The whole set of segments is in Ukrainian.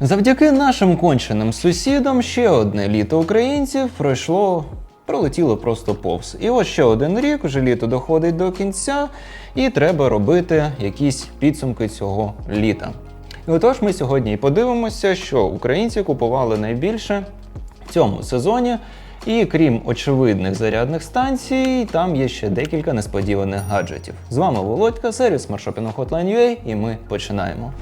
Завдяки нашим конченим сусідам ще одне літо українців пройшло. Пролетіло просто повз. І ось ще один рік, вже літо доходить до кінця, і треба робити якісь підсумки цього літа. І отож ми сьогодні і подивимося, що українці купували найбільше в цьому сезоні. І крім очевидних зарядних станцій, там є ще декілька несподіваних гаджетів. З вами Володька, сервіс Smartshoping Hotline UA, і ми починаємо.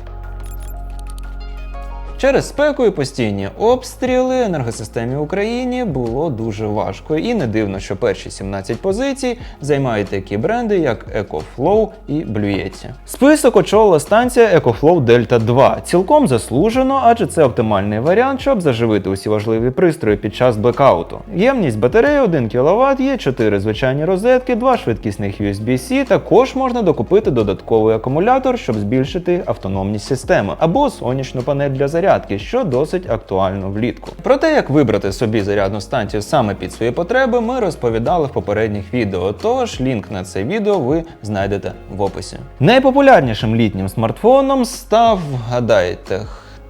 Через спеку і постійні обстріли енергосистемі Україні було дуже важко, і не дивно, що перші 17 позицій займають такі бренди, як EcoFlow і Blue Список очолила станція EcoFlow Delta 2. Цілком заслужено, адже це оптимальний варіант, щоб заживити усі важливі пристрої під час блекауту. Ємність батареї 1 кВт, є 4 звичайні розетки, 2 швидкісних USB-C. Також можна докупити додатковий акумулятор, щоб збільшити автономність системи, або сонячну панель для зарядки, що досить актуально влітку. Про те, як вибрати собі зарядну станцію саме під свої потреби, ми розповідали в попередніх відео. Тож лінк на це відео ви знайдете в описі. Найпопулярнішим літнім смартфоном став, гадайте,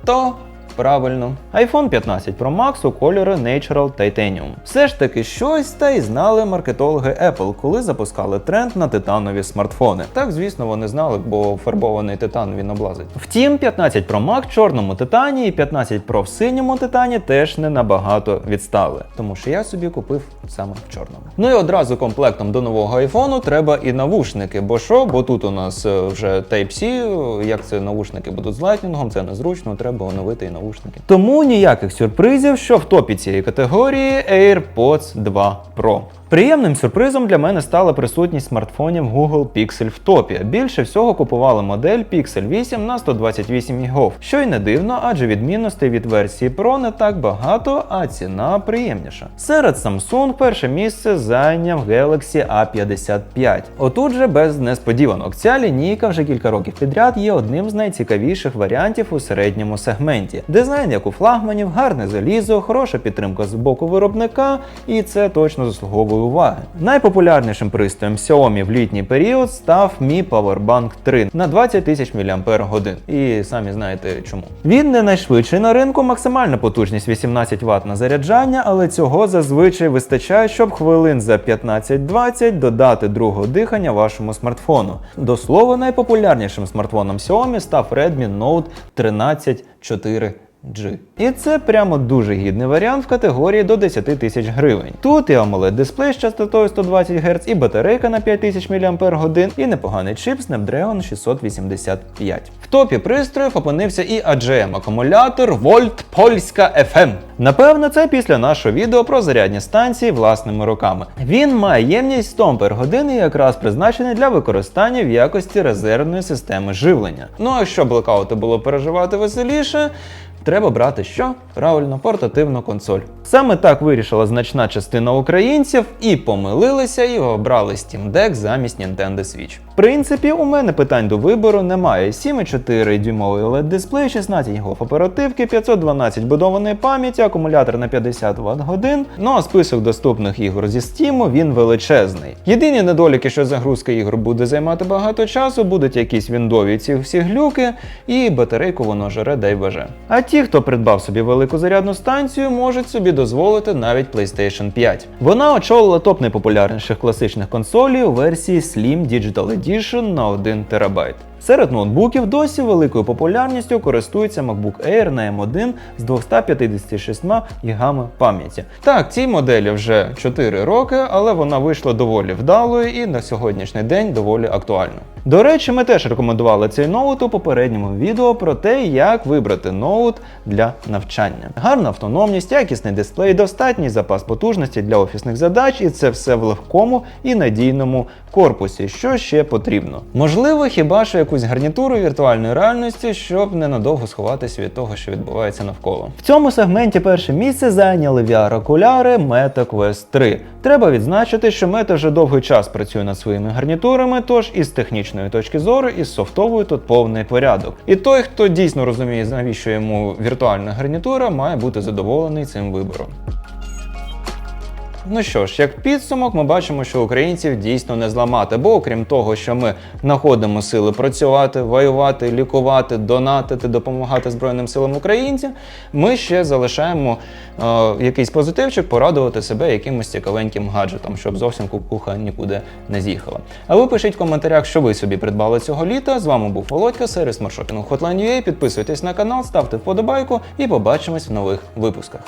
хто? Правильно, iPhone 15 Pro Max у кольорі Natural Titanium. Все ж таки щось та й знали маркетологи Apple, коли запускали тренд на титанові смартфони. Так, звісно, вони знали, бо фарбований титан він облазить. Втім, 15 Pro Max в чорному титані і 15 Pro в синьому титані теж не набагато відстали, тому що я собі купив саме в чорному. Ну і одразу комплектом до нового iPhone треба і навушники. Бо що? Бо тут у нас е, вже Type-C, як це навушники будуть з лайтнінгом, це незручно, треба оновити і навушники. Тому ніяких сюрпризів, що в топі цієї категорії AirPods 2 Pro. Приємним сюрпризом для мене стала присутність смартфонів Google Pixel в топі. Більше всього купували модель Pixel 8 на 128 ГБ, що й не дивно, адже відмінностей від версії Pro не так багато, а ціна приємніша. Серед Samsung перше місце зайняв Galaxy A55. Отут же без несподіванок. Ця лінійка вже кілька років підряд є одним з найцікавіших варіантів у середньому сегменті. Дизайн як у флагманів, гарне залізо, хороша підтримка з боку виробника, і це точно заслуговує уваги. Найпопулярнішим пристроєм Xiaomi в літній період став Mi Powerbank 3 на 20 тисяч мАч. І самі знаєте чому. Він не найшвидший на ринку, максимальна потужність 18 Вт на заряджання, але цього зазвичай вистачає, щоб хвилин за 15-20 додати другого дихання вашому смартфону. До слова, найпопулярнішим смартфоном Xiaomi став Redmi Note 13 4 G. І це прямо дуже гідний варіант в категорії до 10 тисяч гривень. Тут і AMOLED дисплей з частотою 120 Гц, і батарейка на 5000 мАч, і непоганий чип Snapdragon 685. В топі пристроїв опинився і AGM акумулятор Volt Polska FM. Напевно, це після нашого відео про зарядні станції власними руками. Він має ємність 100 Ах і якраз призначений для використання в якості резервної системи живлення. Ну а щоб блекаути було переживати веселіше, треба брати що? Правильно, портативну консоль. Саме так вирішила значна частина українців і помилилися і обрали Steam Deck замість Nintendo Switch. В принципі, у мене питань до вибору немає. 7,4 дюймовий LED дисплей, 16 ГБ оперативки, 512 будованої пам'яті, акумулятор на 50 Вт годин. Ну а список доступних ігор зі Steam він величезний. Єдині недоліки, що загрузка ігор буде займати багато часу, будуть якісь віндові ці всі глюки, і батарейку воно жере дай баже. А ті, хто придбав собі велику зарядну станцію, можуть собі дозволити навіть PlayStation 5. Вона очолила топ найпопулярніших класичних консолей у версії Slim Digital Edition на 1 ТБ. Серед ноутбуків досі великою популярністю користується MacBook Air на M1 з 256 ГБ пам'яті. Так, цій моделі вже 4 роки, але вона вийшла доволі вдалою і на сьогоднішній день доволі актуальною. До речі, ми теж рекомендували цей ноут у попередньому відео про те, як вибрати ноут для навчання. Гарна автономність, якісний дисплей, достатній запас потужності для офісних задач, і це все в легкому і надійному корпусі. Що ще потрібно? Можливо, хіба що якусь гарнітуру віртуальної реальності, щоб ненадовго сховатися від того, що відбувається навколо. В цьому сегменті перше місце зайняли VR-окуляри Meta Quest 3. Треба відзначити, що Meta вже довгий час працює над своїми гарнітурами, тож із технічної точки зору, із софтовою тут повний порядок. І той, хто дійсно розуміє, навіщо йому віртуальна гарнітура, має бути задоволений цим вибором. Ну що ж, як підсумок, ми бачимо, що українців дійсно не зламати. Бо окрім того, що ми знаходимо сили працювати, воювати, лікувати, донатити, допомагати Збройним силам українців, ми ще залишаємо е, якийсь позитивчик, порадувати себе якимось цікавеньким гаджетом, щоб зовсім кукуха нікуди не з'їхала. А ви пишіть в коментарях, що ви собі придбали цього літа. З вами був Володька, сервіс маршрутингу Hotline.ua. Підписуйтесь на канал, ставте вподобайку і побачимось в нових випусках.